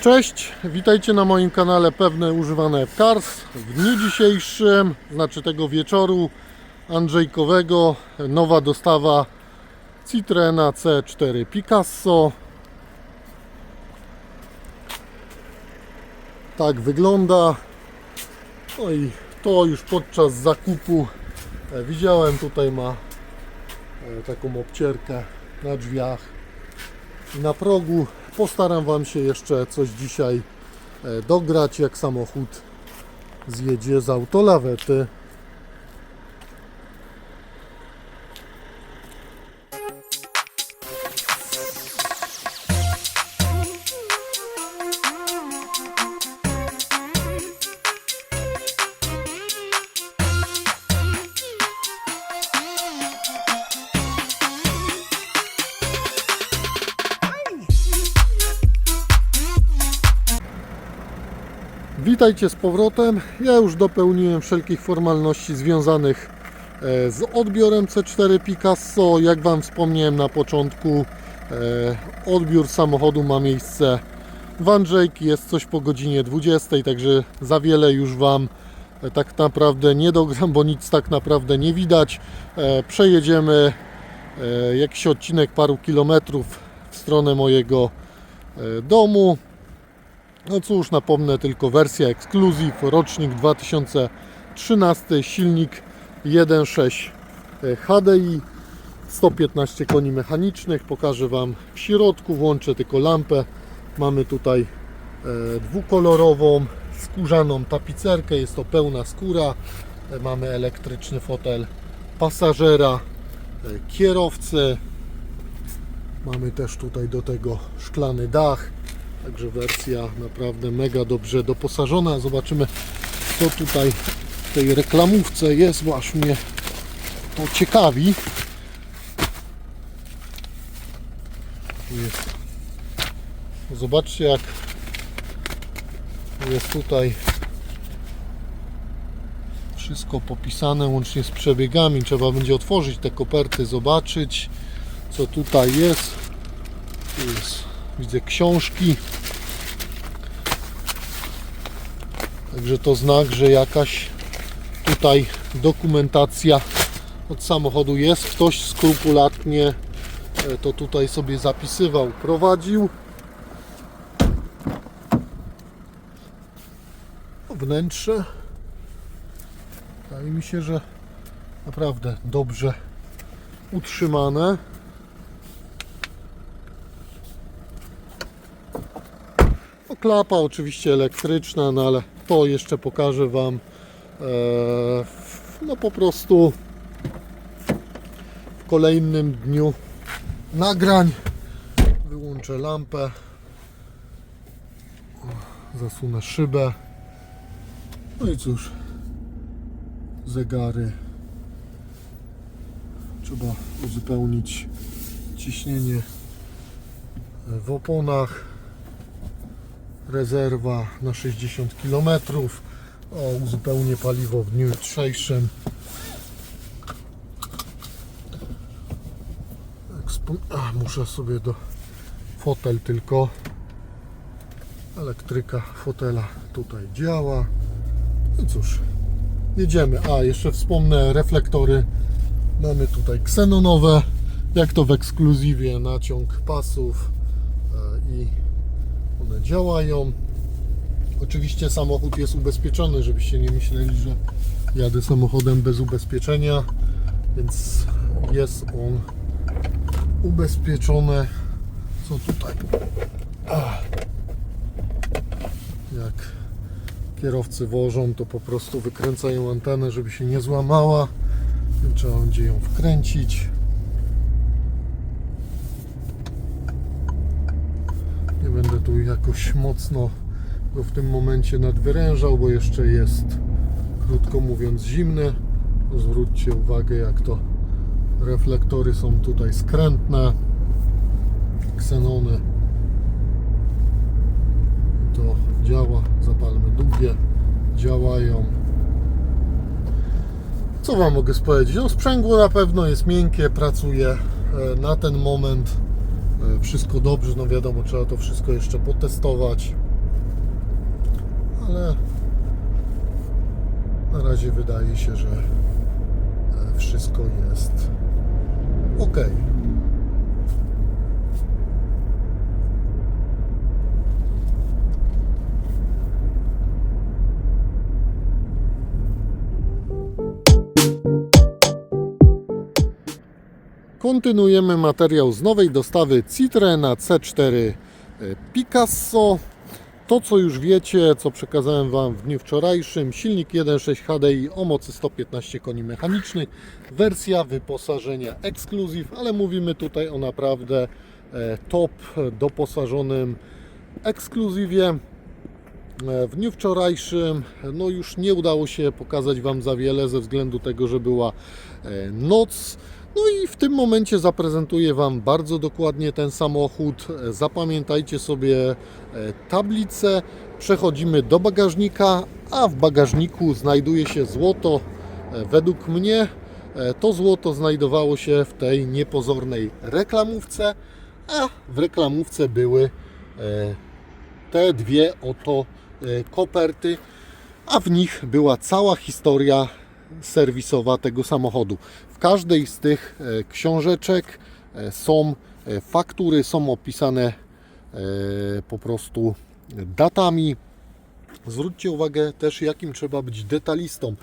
Cześć, witajcie na moim kanale Pewne Używane Cars. W dniu dzisiejszym, znaczy tego wieczoru Andrzejkowego, nowa dostawa Citroena C4 Picasso. Tak wygląda. No i to już podczas zakupu e, widziałem, tutaj ma e, taką obcierkę na drzwiach i na progu. Postaram Wam się jeszcze coś dzisiaj e, dograć, jak samochód zjedzie z autolawety. Witajcie z powrotem. Ja już dopełniłem wszelkich formalności związanych e, z odbiorem C4 Picasso. Jak Wam wspomniałem na początku, e, odbiór samochodu ma miejsce w Andrzejki. Jest coś po godzinie 20, także za wiele już Wam e, tak naprawdę nie dogram, bo nic tak naprawdę nie widać. Przejedziemy jakiś odcinek paru kilometrów w stronę mojego domu. No cóż, napomnę tylko wersja Exclusive, rocznik 2013, silnik 1.6 HDI, 115 koni mechanicznych. Pokażę Wam w środku, włączę tylko lampę. Mamy tutaj e, dwukolorową, skórzaną tapicerkę, jest to pełna skóra. E, Mamy elektryczny fotel pasażera, e, kierowcy. Mamy też tutaj do tego szklany dach. Także wersja naprawdę mega dobrze doposażona. Zobaczymy co tutaj w tej reklamówce jest, aż mnie to ciekawi. Jest. Zobaczcie jak jest tutaj wszystko popisane łącznie z przebiegami. Trzeba będzie otworzyć te koperty, zobaczyć co tutaj jest. Tu jest widzę książki. Także to znak, że jakaś tutaj dokumentacja od samochodu jest. Ktoś skrupulatnie e, to tutaj sobie zapisywał, prowadził. Wnętrze. Wydaje mi się, że naprawdę dobrze utrzymane. Klapa oczywiście elektryczna, no ale to jeszcze pokażę Wam e, no po prostu w kolejnym dniu nagrań. Wyłączę lampę, zasunę szybę. No i cóż, zegary. Trzeba uzupełnić ciśnienie w oponach rezerwa na 60 km. O, uzupełnię paliwo w dniu jutrzejszym. Muszę sobie do fotel tylko. Elektryka fotela tutaj działa. No cóż, jedziemy. A, jeszcze wspomnę, reflektory mamy tutaj ksenonowe, jak to w ekskluzywie, naciąg pasów e, i one działają. Oczywiście samochód jest ubezpieczony, żebyście nie myśleli, że jadę samochodem bez ubezpieczenia, więc jest on ubezpieczony. Co tutaj? Ach. Jak kierowcy wożą, to po prostu wykręcają antenę, żeby się nie złamała. Trzeba będzie ją wkręcić. Nie będę tu jakoś mocno go w tym momencie nadwyrężał, bo jeszcze jest, krótko mówiąc, zimny. Zwróćcie uwagę, jak to reflektory są tutaj skrętne, ksenony. To działa, zapalmy długie, działają. Co Wam mogę powiedzieć? No sprzęgło na pewno jest miękkie, pracuje e, na ten moment. E, wszystko dobrze, no wiadomo, trzeba to wszystko jeszcze potestować, ale na razie wydaje się, że e, wszystko jest ok. Kontynuujemy materiał z nowej dostawy Citroena C4 e, Picasso. To, co już wiecie, co przekazałem Wam w dniu wczorajszym, silnik 1.6 HDI o mocy 115 koni mechanicznych, wersja wyposażenia Exclusive, ale mówimy tutaj o naprawdę e, top doposażonym Exclusive. W dniu wczorajszym no już nie udało się pokazać Wam za wiele ze względu tego, że była e, noc. No i w tym momencie zaprezentuję Wam bardzo dokładnie ten samochód. Zapamiętajcie sobie e, tablicę. Przechodzimy do bagażnika, a w bagażniku znajduje się złoto. E, Według mnie to złoto znajdowało się w tej niepozornej reklamówce, a w reklamówce były te dwie oto koperty, a w nich była cała historia serwisowa tego samochodu. W każdej z tych e, książeczek e, są faktury, są opisane po prostu datami. Zwróćcie uwagę też, jakim trzeba być detalistą,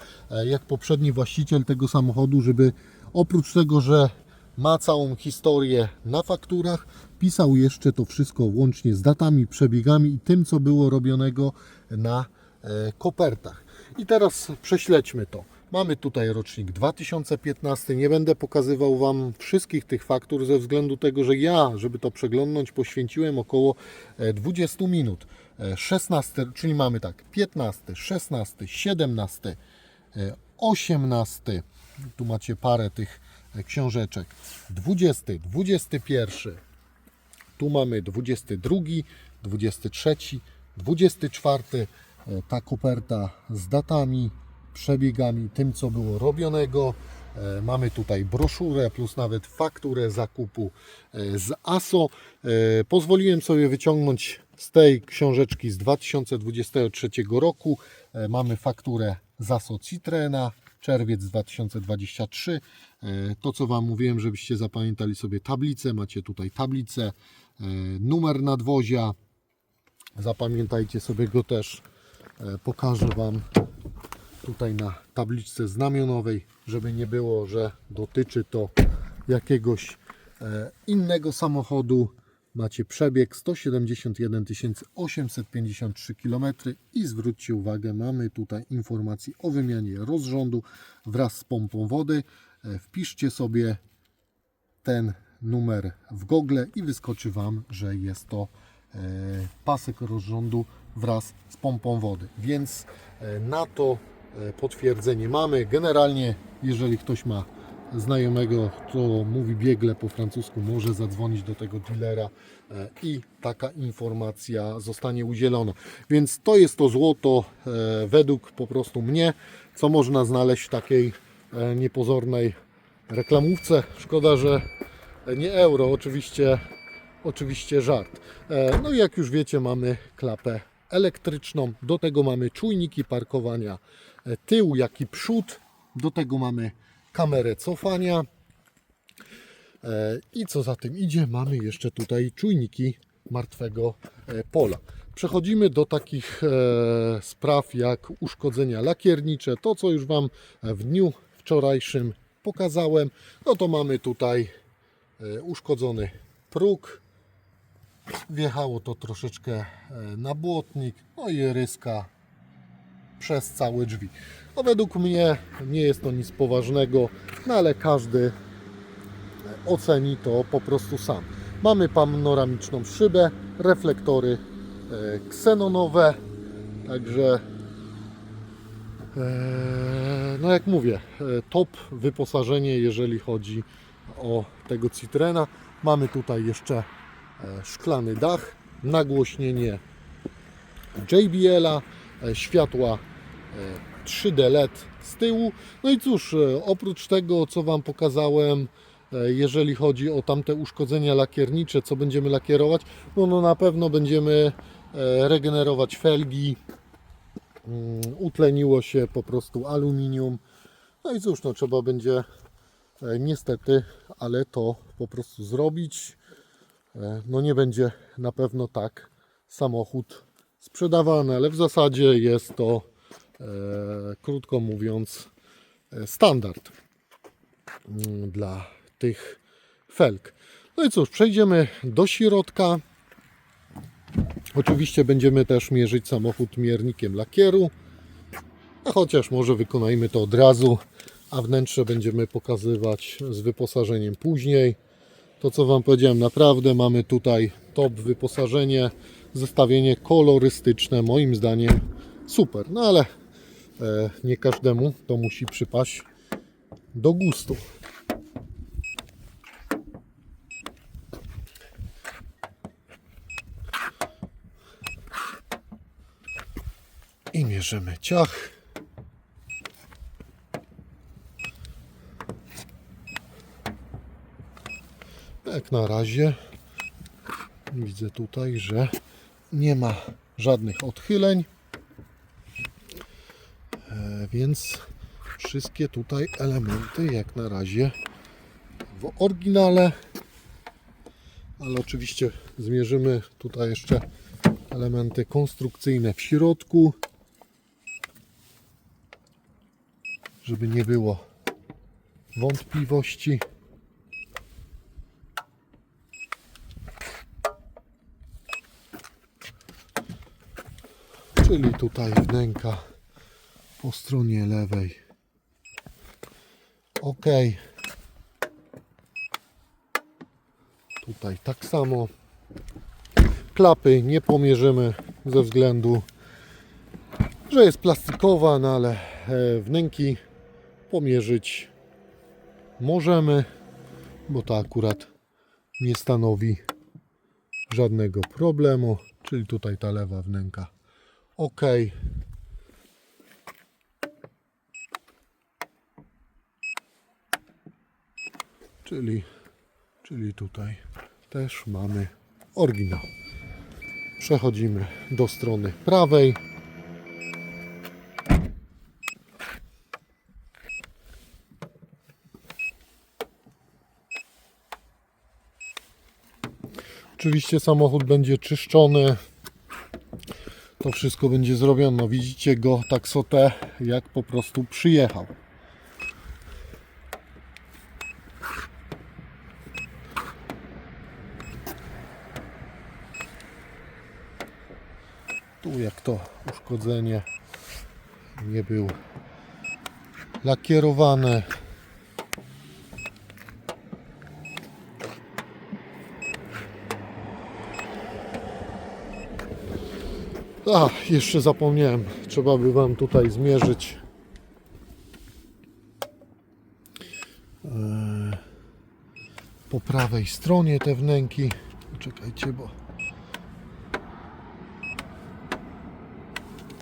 jak poprzedni właściciel tego samochodu, żeby oprócz tego, że ma całą historię na fakturach, pisał jeszcze to wszystko łącznie z datami, przebiegami i tym, co było robionego na e, kopertach. I teraz prześledźmy to. Mamy tutaj rocznik 2015. Nie będę pokazywał Wam wszystkich tych faktur ze względu tego, że ja, żeby to przeglądnąć, poświęciłem około e, 20 minut. E, 16, czyli mamy tak 15, 16, 17, e, 18. Tu macie parę tych e, książeczek. 20, 21. Tu mamy 22, 23, 24. e, Ta koperta z datami, przebiegami, tym co było robionego. E, Mamy tutaj broszurę plus nawet fakturę zakupu e, z ASO. E, Pozwoliłem sobie wyciągnąć z tej książeczki z 2023 roku. Mamy fakturę z ASO Citrena, czerwiec 2023. E, To co Wam mówiłem, żebyście zapamiętali sobie tablicę. Macie tutaj tablicę, numer nadwozia. Zapamiętajcie sobie go też. E, Pokażę Wam tutaj na tabliczce znamionowej, żeby nie było, że dotyczy to jakiegoś e, innego samochodu. Macie przebieg 171 853 km i zwróćcie uwagę, mamy tutaj informację o wymianie rozrządu wraz z pompą wody. E, Wpiszcie sobie ten numer w Google i wyskoczy Wam, że jest to e, pasek rozrządu wraz z pompą wody. Więc e, na to e, potwierdzenie mamy. Generalnie, jeżeli ktoś ma znajomego, kto mówi biegle po francusku, może zadzwonić do tego dealera i taka informacja zostanie udzielona. Więc to jest to złoto według po prostu mnie, co można znaleźć w takiej niepozornej reklamówce. Szkoda, że nie euro, oczywiście, oczywiście żart. E, No i jak już wiecie, mamy klapę elektryczną. Do tego mamy czujniki parkowania e, tył, jak i przód. Do tego mamy kamerę cofania. E, I co za tym idzie, mamy jeszcze tutaj czujniki martwego pola. Przechodzimy do takich spraw jak uszkodzenia lakiernicze. To, co już Wam w dniu wczorajszym pokazałem, no to mamy tutaj uszkodzony próg. Wjechało to troszeczkę e, na błotnik, no i ryska przez całe drzwi. No według mnie nie jest to nic poważnego, no ale każdy oceni to po prostu sam. Mamy panoramiczną szybę, reflektory e, ksenonowe, także e, no jak mówię, e, top wyposażenie jeżeli chodzi o tego Citrena. Mamy tutaj jeszcze e, szklany dach, nagłośnienie JBL-a, e, światła e, 3D LED z tyłu. No i cóż, e, oprócz tego, co Wam pokazałem, e, jeżeli chodzi o tamte uszkodzenia lakiernicze, co będziemy lakierować, no, no na pewno będziemy e, regenerować felgi, mm, utleniło się po prostu aluminium. No i cóż, no trzeba będzie e, niestety, ale to po prostu zrobić. E, No nie będzie na pewno tak samochód sprzedawany, ale w zasadzie jest to, e, krótko mówiąc, e, standard mm, dla tych felg. No i cóż, przejdziemy do środka. Oczywiście będziemy też mierzyć samochód miernikiem lakieru, a chociaż może wykonajmy to od razu, a wnętrze będziemy pokazywać z wyposażeniem później. To co Wam powiedziałem, naprawdę mamy tutaj top wyposażenie, zestawienie kolorystyczne, moim zdaniem super, no ale e, nie każdemu to musi przypaść do gustu. I mierzymy ciach. Jak na razie widzę tutaj, że nie ma żadnych odchyleń. E, Więc wszystkie tutaj elementy jak na razie w oryginale. Ale oczywiście zmierzymy tutaj jeszcze elementy konstrukcyjne w środku, żeby nie było wątpliwości. Czyli tutaj wnęka po stronie lewej. Ok. Tutaj tak samo. Klapy nie pomierzymy ze względu, że jest plastikowa, no ale e, wnęki pomierzyć możemy, bo to akurat nie stanowi żadnego problemu. Czyli tutaj ta lewa wnęka. Ok. Czyli, czyli tutaj też mamy oryginał. Przechodzimy do strony prawej. Oczywiście samochód będzie czyszczony. To wszystko będzie zrobione. Widzicie go tak sotę, jak po prostu przyjechał. Tu jak to uszkodzenie nie był lakierowany. A, jeszcze zapomniałem. Trzeba by Wam tutaj zmierzyć. Eee, Po prawej stronie te wnęki. Czekajcie, bo.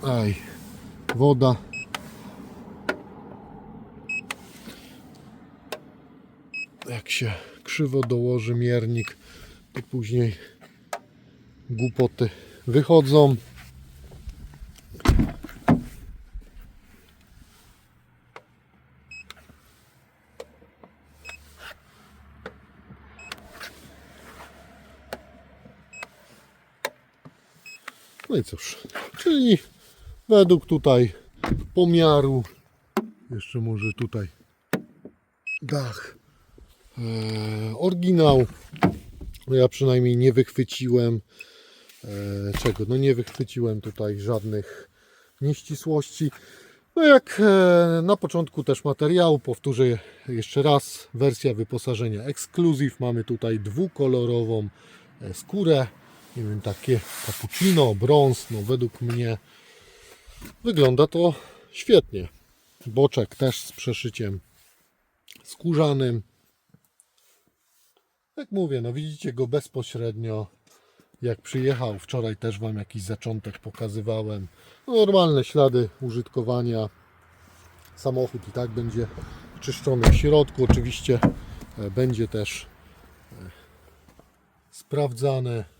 Aj, woda. Jak się krzywo dołoży miernik, to później głupoty wychodzą. No i cóż, czyli według tutaj pomiaru, jeszcze może tutaj dach, e, oryginał, no ja przynajmniej nie wychwyciłem e, czego, no nie wychwyciłem tutaj żadnych nieścisłości. No jak e, na początku też materiału, powtórzę jeszcze raz, wersja wyposażenia Exclusive, mamy tutaj dwukolorową e, skórę, nie wiem, takie cappuccino, brąz, no według mnie wygląda to świetnie. Boczek też z przeszyciem skórzanym. Jak mówię, no widzicie go bezpośrednio jak przyjechał. Wczoraj też Wam jakiś zaczątek pokazywałem. No, normalne ślady użytkowania. Samochód i tak będzie czyszczony w środku. Oczywiście e, będzie też e, sprawdzane.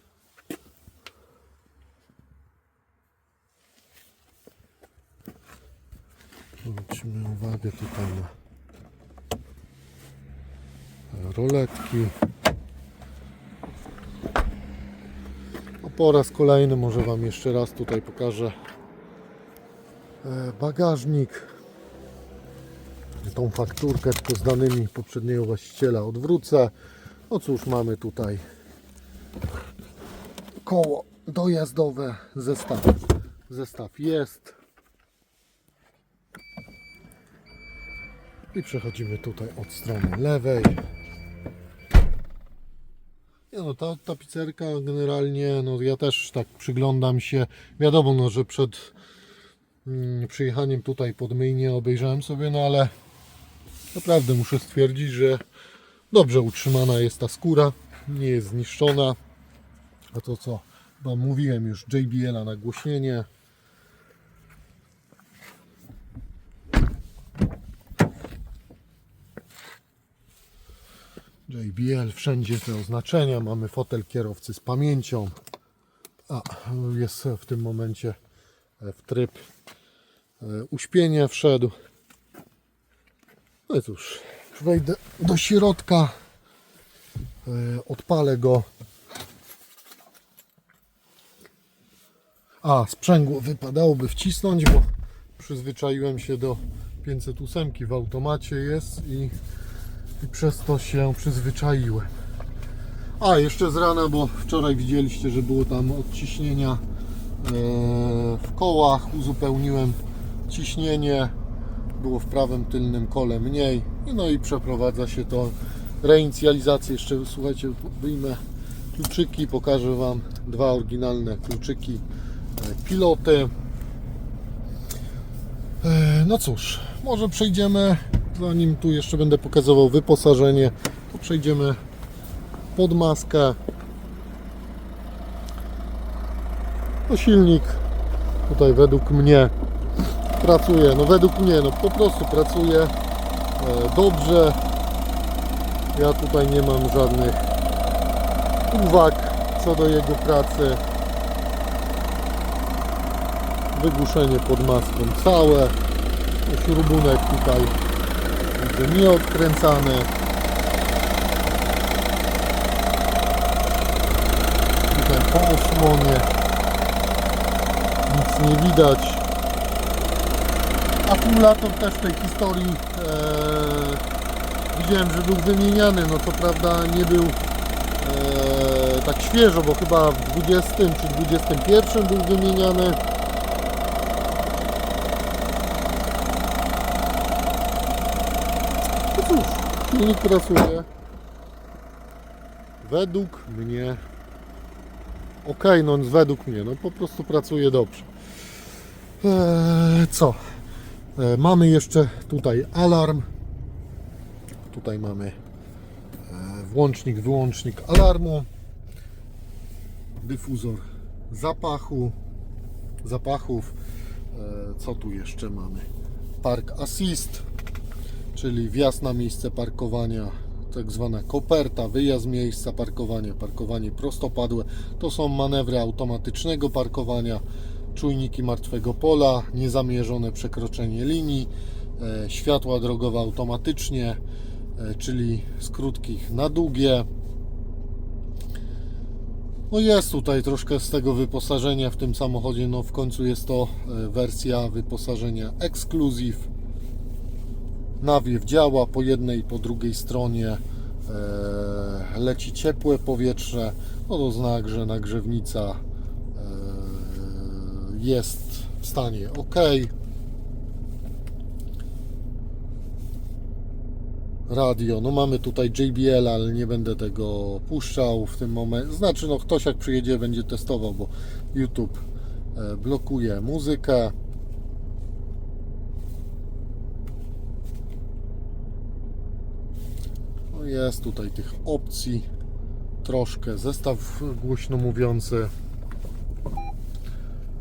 Zwróćmy uwagę tutaj na roletki. No po raz kolejny może Wam jeszcze raz tutaj pokażę e, bagażnik. Tą fakturkę tylko z danymi poprzedniego właściciela odwrócę. No cóż, mamy tutaj koło dojazdowe, zestaw. Zestaw jest. I przechodzimy tutaj od strony lewej. Nie no, ta tapicerka generalnie, no ja też tak przyglądam się. Wiadomo, no, że przed mm, przyjechaniem tutaj pod myjnię obejrzałem sobie, no ale naprawdę muszę stwierdzić, że dobrze utrzymana jest ta skóra, nie jest zniszczona. A to co Wam mówiłem już, JBL-a nagłośnienie. JBL, wszędzie te oznaczenia, mamy fotel kierowcy z pamięcią. A, jest w tym momencie e, w tryb e, uśpienia wszedł. No i cóż, wejdę do środka, e, odpalę go. A, sprzęgło wypadałoby wcisnąć, bo przyzwyczaiłem się do 508 w automacie jest i i przez to się przyzwyczaiłem. A jeszcze z rana, bo wczoraj widzieliście, że było tam odciśnienia e, w kołach, uzupełniłem ciśnienie, było w prawym tylnym kole mniej, no i przeprowadza się to reinicjalizację. Jeszcze słuchajcie, wyjmę kluczyki, pokażę Wam dwa oryginalne kluczyki e, piloty. E, No cóż, może przejdziemy, zanim tu jeszcze będę pokazywał wyposażenie, to przejdziemy pod maskę. No silnik tutaj według mnie pracuje, no według mnie, no po prostu pracuje e, dobrze. Ja tutaj nie mam żadnych uwag co do jego pracy. Wygłuszenie pod maską całe. Śrubunek tutaj widzę nieodkręcany. Tutaj po osłonie nic nie widać. Akumulator też w tej historii e, widziałem, że był wymieniany. No co prawda nie był e, tak świeżo, bo chyba w 20 czy 21 był wymieniany. No cóż, silnik pracuje. Według mnie ok, no według mnie, no po prostu pracuje dobrze. Eee, co? Eee, mamy jeszcze tutaj alarm. Tutaj mamy e, włącznik, wyłącznik alarmu. Dyfuzor zapachu, zapachów. E, co tu jeszcze mamy? Park Assist, czyli wjazd na miejsce parkowania, tak zwana koperta, wyjazd miejsca parkowania, parkowanie prostopadłe. To są manewry automatycznego parkowania, czujniki martwego pola, niezamierzone przekroczenie linii, e, światła drogowe automatycznie, e, czyli z krótkich na długie. No jest tutaj troszkę z tego wyposażenia w tym samochodzie, no w końcu jest to e, wersja wyposażenia Exclusive. Nawiew działa po jednej i po drugiej stronie e, leci ciepłe powietrze, no to znak, że nagrzewnica e, jest w stanie ok. Radio, no mamy tutaj JBL, ale nie będę tego puszczał w tym momencie. Znaczy, no ktoś jak przyjedzie będzie testował, bo YouTube e, blokuje muzykę. Jest tutaj tych opcji troszkę. Zestaw głośno mówiący.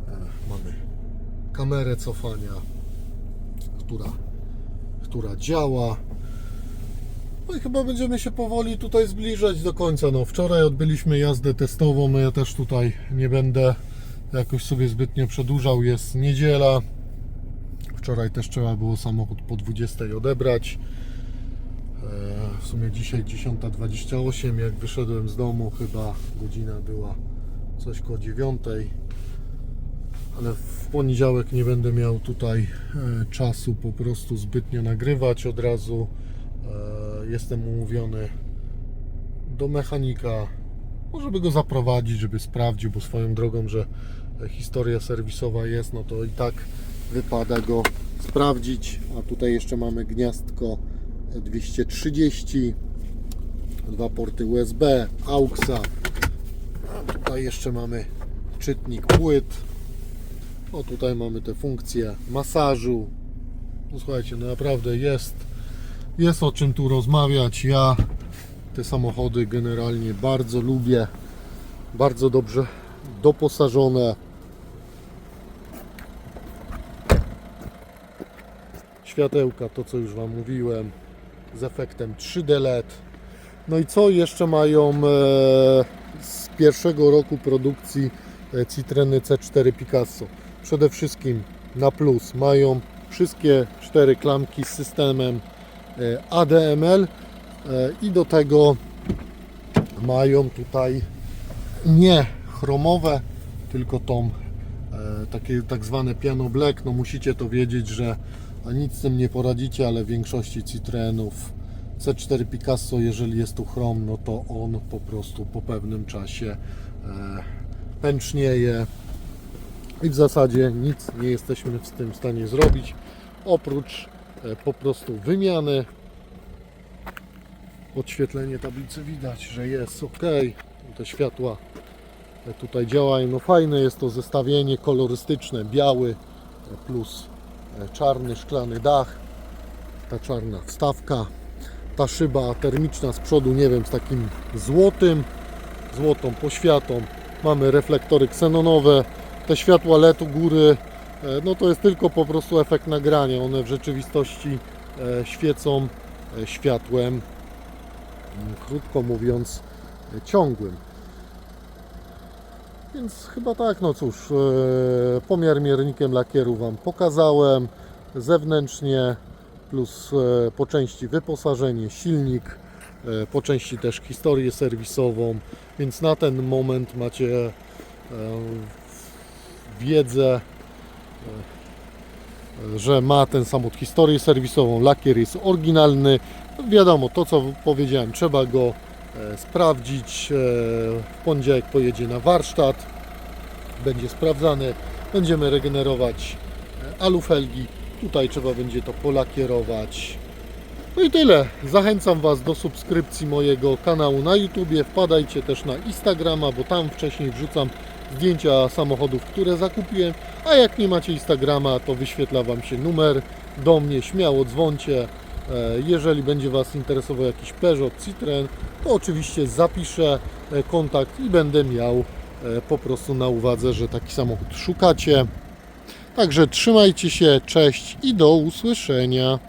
E, Mamy kamerę cofania, która, która działa. No i chyba będziemy się powoli tutaj zbliżać do końca. No, wczoraj odbyliśmy jazdę testową, no ja też tutaj nie będę jakoś sobie zbytnio przedłużał. Jest niedziela. Wczoraj też trzeba było samochód po 20 odebrać. E, W sumie dzisiaj 10.28, jak wyszedłem z domu, chyba godzina była coś koło 9. Ale w poniedziałek nie będę miał tutaj e, czasu po prostu zbytnio nagrywać od razu. E, Jestem umówiony do mechanika, no, żeby go zaprowadzić, żeby sprawdził, bo swoją drogą, że historia serwisowa jest, no to i tak wypada go sprawdzić. A tutaj jeszcze mamy gniazdko 230, dwa porty USB, AUXa. A Tutaj jeszcze mamy czytnik płyt. O tutaj mamy te funkcje masażu. No słuchajcie, no naprawdę jest, jest o czym tu rozmawiać. Ja te samochody generalnie bardzo lubię. Bardzo dobrze doposażone. Światełka, to co już Wam mówiłem, z efektem 3D LED. No i co jeszcze mają e, z pierwszego roku produkcji e, Citreny C4 Picasso? Przede wszystkim na plus mają wszystkie cztery klamki z systemem e, ADML i do tego mają tutaj nie chromowe, tylko tą takie tak zwane piano black. No musicie to wiedzieć, że a nic z tym nie poradzicie, ale w większości Citroenów C4 Picasso, jeżeli jest tu chrom, no to on po prostu po pewnym czasie e, pęcznieje i w zasadzie nic nie jesteśmy w tym stanie zrobić, oprócz e, po prostu wymiany. Podświetlenie tablicy widać, że jest ok. Te światła e, tutaj działają. No fajne jest to zestawienie kolorystyczne, biały plus czarny szklany dach, ta czarna wstawka, ta szyba termiczna z przodu, nie wiem, z takim złotym, złotą poświatą. Mamy reflektory ksenonowe, te światła LED u góry, e, no to jest tylko po prostu efekt nagrania. One w rzeczywistości e, świecą e, światłem, mm, krótko mówiąc, e, ciągłym. Więc chyba tak, no cóż, e, pomiar miernikiem lakieru Wam pokazałem, zewnętrznie plus e, po części wyposażenie, silnik, e, po części też historię serwisową, więc na ten moment macie wiedzę, że ma ten samochód historię serwisową, lakier jest oryginalny. No wiadomo, to co powiedziałem, trzeba go sprawdzić. E, W poniedziałek pojedzie na warsztat, będzie sprawdzany, będziemy regenerować e, alufelgi. Tutaj trzeba będzie to polakierować. No i tyle. Zachęcam Was do subskrypcji mojego kanału na YouTubie. Wpadajcie też na Instagrama, bo tam wcześniej wrzucam zdjęcia samochodów, które zakupiłem. A jak nie macie Instagrama, to wyświetla Wam się numer do mnie. Śmiało dzwoncie. E, Jeżeli będzie Was interesował jakiś Peugeot, Citroen, to oczywiście zapiszę e, kontakt i będę miał e, po prostu na uwadze, że taki samochód szukacie. Także trzymajcie się, cześć i do usłyszenia.